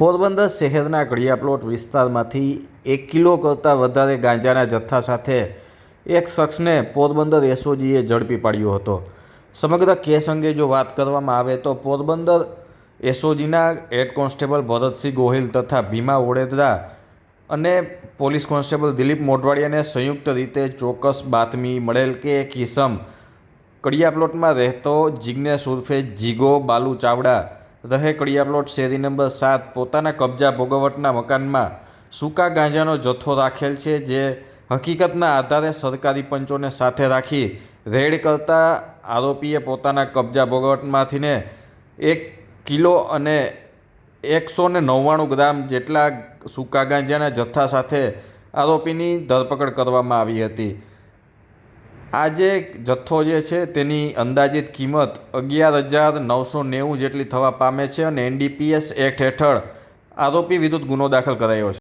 પોરબંદર શહેરના ઘડિયા પ્લોટ વિસ્તારમાંથી એક કિલો કરતાં વધારે ગાંજાના જથ્થા સાથે એક શખ્સને પોરબંદર એસઓજીએ ઝડપી પાડ્યો હતો. સમગ્ર કેસ અંગે જો વાત કરવામાં આવે તો પોરબંદર એસઓજીના હેડ કોન્સ્ટેબલ ભરતસિંહ ગોહિલ તથા ભીમા ઓડેદરા અને પોલીસ કોન્સ્ટેબલ દિલીપ મોઢવાડિયાને સંયુક્ત રીતે ચોક્કસ બાતમી મળેલ કે એક ઈસમ. કડિયા પ્લોટમાં રહેતો જિજ્ઞેશ ઉર્ફે જીગો બાલુ ચાવડા રહે કડિયા પ્લોટ શેરી નંબર સાત પોતાના કબજા ભોગવટના મકાનમાં સૂકા ગાંજાનો જથ્થો રાખેલ છે, જે હકીકતના આધારે સરકારી પંચોને સાથે રાખી રેડ કરતા આરોપીએ પોતાના કબજા ભોગવટમાંથીને એક કિલો અને એકસો ને નવ્વાણું ગ્રામ જેટલા સૂકા ગાંજાના જથ્થા સાથે આરોપીની ધરપકડ કરવામાં આવી હતી. આ જે જથ્થો જે છે તેની અંદાજિત કિંમત અગિયાર હજાર નવસો નેવું જેટલી થવા પામે છે અને એનડીપીએસ એક્ટ હેઠળ આરોપી વિરુદ્ધ ગુનો દાખલ કરાયો છે.